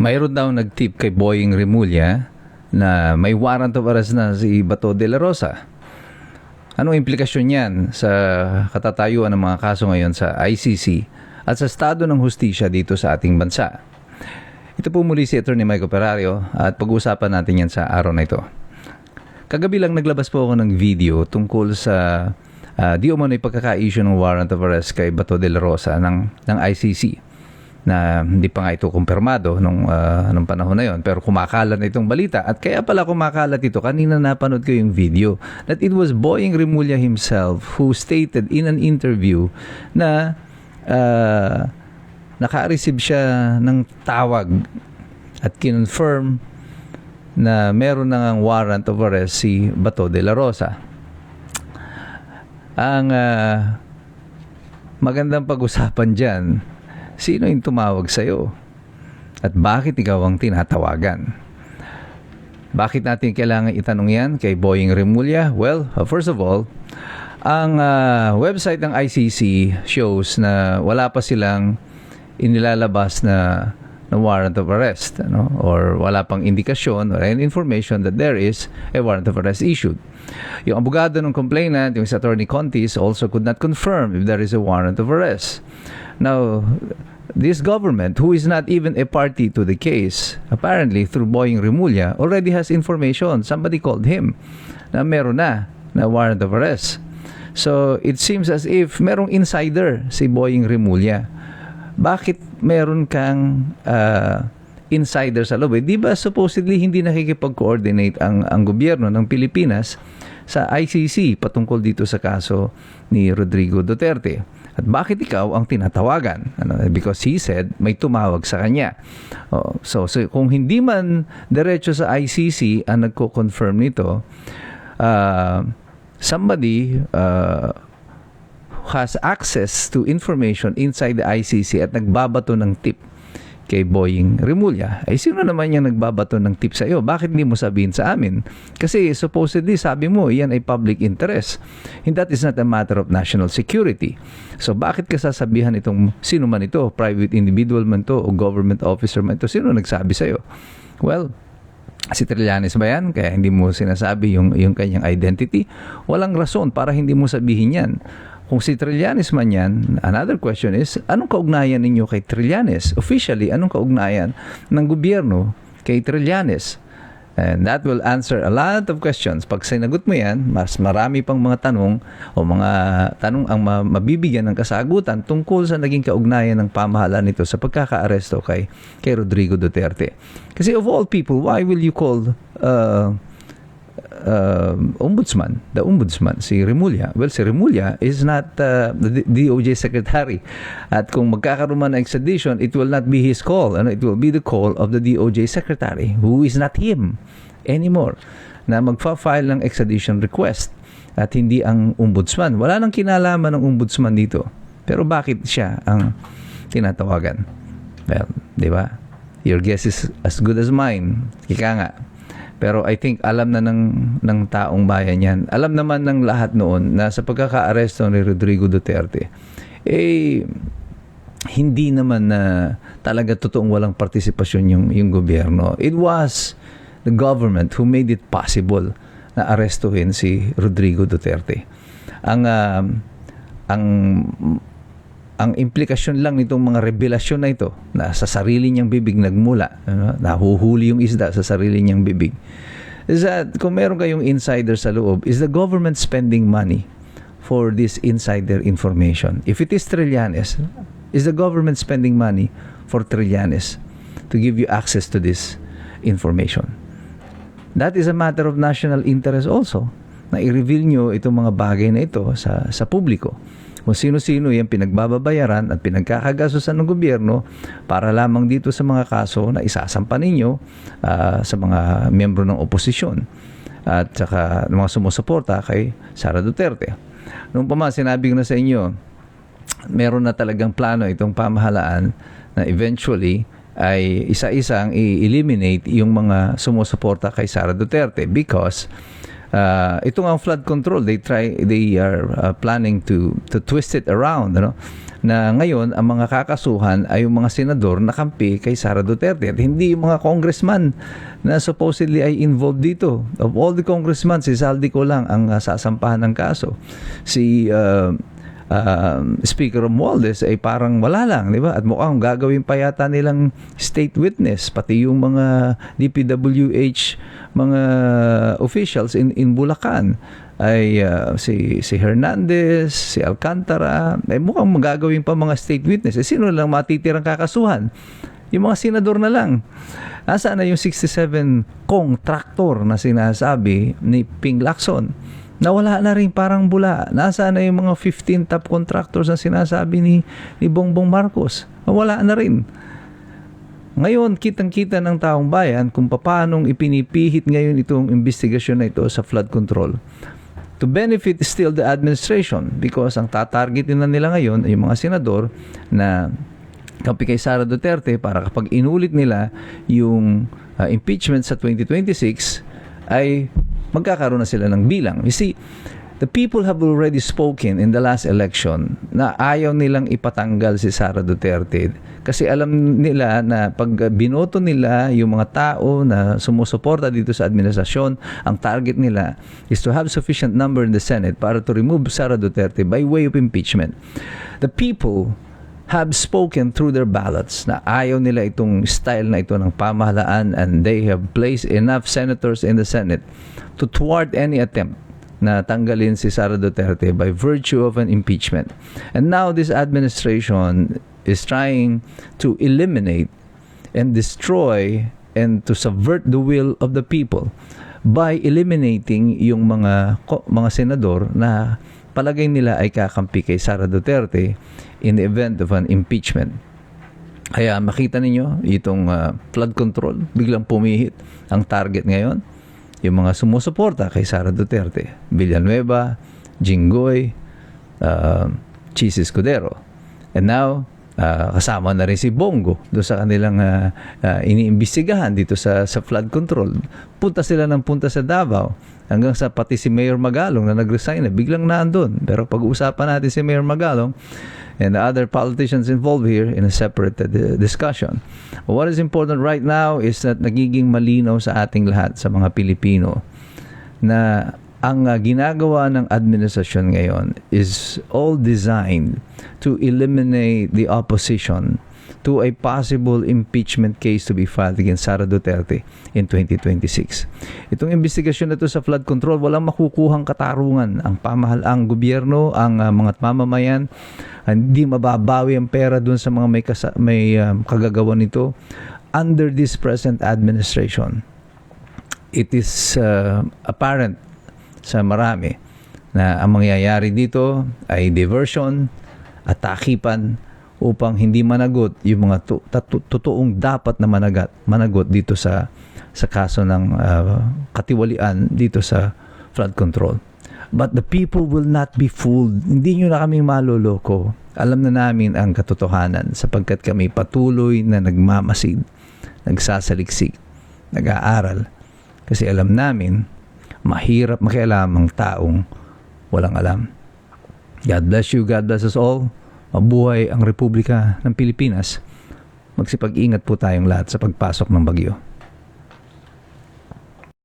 Mayroon daw nag-tip kay Boying Remulla na may warrant of arrest na si Bato de la Rosa. Anong implikasyon niyan sa katatayuan ng mga kaso ngayon sa ICC at sa estado ng hustisya dito sa ating bansa? Ito po muli si Atty. Michael Perario at pag-uusapan natin yan sa araw na ito. Kagabi lang naglabas po ako ng video tungkol sa uh, di umano'y pagkaka-issue ng warrant of arrest kay Bato de la Rosa ng, ng ICC na hindi pa nga ito kumpirmado nung, uh, nung panahon na yon pero kumakalat na itong balita. At kaya pala kumakalat ito. Kanina napanood ko yung video that it was Boying Remulla himself who stated in an interview na uh, naka-receive siya ng tawag at kinonfirm na meron na ngang warrant of arrest si Bato de la Rosa. Ang uh, magandang pag-usapan dyan, sino yung tumawag sa'yo? At bakit ikaw ang tinatawagan? Bakit natin kailangan itanong yan kay Boying Remulla? Well, uh, first of all, ang uh, website ng ICC shows na wala pa silang inilalabas na na warrant of arrest ano or wala pang indikasyon or any information that there is a warrant of arrest issued. Yung abogado ng complainant, yung si Attorney Contis also could not confirm if there is a warrant of arrest. Now, this government, who is not even a party to the case, apparently through Boying Remulla, already has information. Somebody called him na meron na na warrant of arrest. So, it seems as if merong insider si Boying Remulla bakit meron kang uh, insider sa loob? Eh, di ba supposedly hindi nakikipag-coordinate ang, ang gobyerno ng Pilipinas sa ICC patungkol dito sa kaso ni Rodrigo Duterte? At bakit ikaw ang tinatawagan? Ano, because he said may tumawag sa kanya. Oh, so, so kung hindi man diretso sa ICC ang nagko-confirm nito, uh, somebody uh, has access to information inside the ICC at nagbabato ng tip kay Boying Remulla. Ay sino naman yung nagbabato ng tip sa iyo? Bakit hindi mo sabihin sa amin? Kasi supposedly sabi mo yan ay public interest. And that is not a matter of national security. So bakit ka sasabihan itong sino man ito? Private individual man to o government officer man to? Sino nagsabi sa iyo? Well, si Trillanes ba yan? Kaya hindi mo sinasabi yung, yung kanyang identity? Walang rason para hindi mo sabihin yan. Kung si Trillanes man yan, another question is, anong kaugnayan ninyo kay Trillanes? Officially, anong kaugnayan ng gobyerno kay Trillanes? And that will answer a lot of questions. Pag sinagot mo yan, mas marami pang mga tanong o mga tanong ang mabibigyan ng kasagutan tungkol sa naging kaugnayan ng pamahalaan nito sa pagkakaaresto kay, kay Rodrigo Duterte. Kasi of all people, why will you call uh, uh, ombudsman, the ombudsman, si Remulla. Well, si Remulla is not uh, the DOJ secretary. At kung magkakaroon man ng extradition, it will not be his call. Ano? It will be the call of the DOJ secretary, who is not him anymore, na magfa-file ng extradition request at hindi ang ombudsman. Wala nang kinalaman ng ombudsman dito. Pero bakit siya ang tinatawagan? Well, di ba? Your guess is as good as mine. Kika nga, pero I think alam na ng, ng taong bayan yan. Alam naman ng lahat noon na sa pagkakaaresto ni Rodrigo Duterte, eh, hindi naman na talaga totoong walang partisipasyon yung, yung gobyerno. It was the government who made it possible na arestuhin si Rodrigo Duterte. Ang uh, ang ang implikasyon lang nitong mga revelasyon na ito na sa sarili niyang bibig nagmula, ano, nahuhuli yung isda sa sarili niyang bibig, is that kung meron kayong insider sa loob, is the government spending money for this insider information? If it is Trillanes, is the government spending money for Trillanes to give you access to this information? That is a matter of national interest also na i-reveal nyo itong mga bagay na ito sa, sa publiko kung sino-sino yung pinagbababayaran at pinagkakagastusan ng gobyerno para lamang dito sa mga kaso na isasampa ninyo uh, sa mga miyembro ng oposisyon at saka ng mga sumusuporta kay Sara Duterte. Noong pa man, sinabi ko na sa inyo, meron na talagang plano itong pamahalaan na eventually ay isa-isang i-eliminate yung mga sumusuporta kay Sara Duterte because uh, ito nga ang flood control they try they are uh, planning to to twist it around ano? Na ngayon ang mga kakasuhan ay yung mga senador na kampi kay Sara Duterte. At hindi yung mga congressman na supposedly ay involved dito. Of all the congressmen si Saldi ko lang ang uh, sasampahan ng kaso. Si uh, uh, Speaker Romualdez ay parang wala lang, di ba? At mukhang gagawin pa yata nilang state witness, pati yung mga DPWH, mga officials in, in Bulacan ay uh, si si Hernandez, si Alcantara, ay mukhang magagawin pa mga state witness. Eh, sino lang matitirang kakasuhan? Yung mga senador na lang. Nasaan na yung 67 kong traktor na sinasabi ni Ping Lacson? Nawala na rin parang bula. Nasaan na yung mga 15 top contractors na sinasabi ni, ni Bongbong Marcos? Nawala na rin. Ngayon, kitang-kita ng taong bayan kung paanong ipinipihit ngayon itong investigasyon na ito sa flood control to benefit still the administration because ang tatargetin na nila ngayon ay yung mga senador na kampi kay Sara Duterte para kapag inulit nila yung uh, impeachment sa 2026 ay magkakaroon na sila ng bilang. You see, the people have already spoken in the last election na ayaw nilang ipatanggal si Sara Duterte kasi alam nila na pag binoto nila yung mga tao na sumusuporta dito sa administrasyon, ang target nila is to have sufficient number in the Senate para to remove Sara Duterte by way of impeachment. The people have spoken through their ballots na ayaw nila itong style na ito ng pamahalaan and they have placed enough senators in the Senate to thwart any attempt na tanggalin si Sara Duterte by virtue of an impeachment. And now this administration is trying to eliminate and destroy and to subvert the will of the people by eliminating yung mga mga senador na palagay nila ay kakampi kay Sara Duterte in the event of an impeachment. Kaya makita ninyo itong uh, flood control biglang pumihit ang target ngayon yung mga sumusuporta kay Sara Duterte, Villanueva, Jinggoy, uh, Chis Escudero. And now, uh, kasama na rin si Bongo do sa kanilang uh, uh, iniimbestigahan dito sa sa flood control. Punta sila ng punta sa Davao hanggang sa pati si Mayor Magalong na nag-resign na biglang naandun. Pero pag-uusapan natin si Mayor Magalong and the other politicians involved here in a separate uh, discussion. What is important right now is that nagiging malinaw sa ating lahat sa mga Pilipino na ang uh, ginagawa ng administrasyon ngayon is all designed to eliminate the opposition to a possible impeachment case to be filed against Sara Duterte in 2026. Itong investigasyon na ito sa flood control, walang makukuhang katarungan. Ang pamahal, ang gobyerno, ang uh, mga mamamayan, hindi mababawi ang pera dun sa mga may, kasa- may um, kagagawa nito under this present administration. It is uh, apparent sa marami na ang mangyayari dito ay diversion at takipan upang hindi managot yung mga totoong dapat na managat, managot dito sa sa kaso ng uh, katiwalian dito sa flood control. But the people will not be fooled. Hindi nyo na kami maloloko. Alam na namin ang katotohanan sapagkat kami patuloy na nagmamasid, nagsasaliksik, nag-aaral. Kasi alam namin mahirap makialam ang taong walang alam. God bless you, God bless us all. Mabuhay ang Republika ng Pilipinas. Magsipag-ingat po tayong lahat sa pagpasok ng bagyo.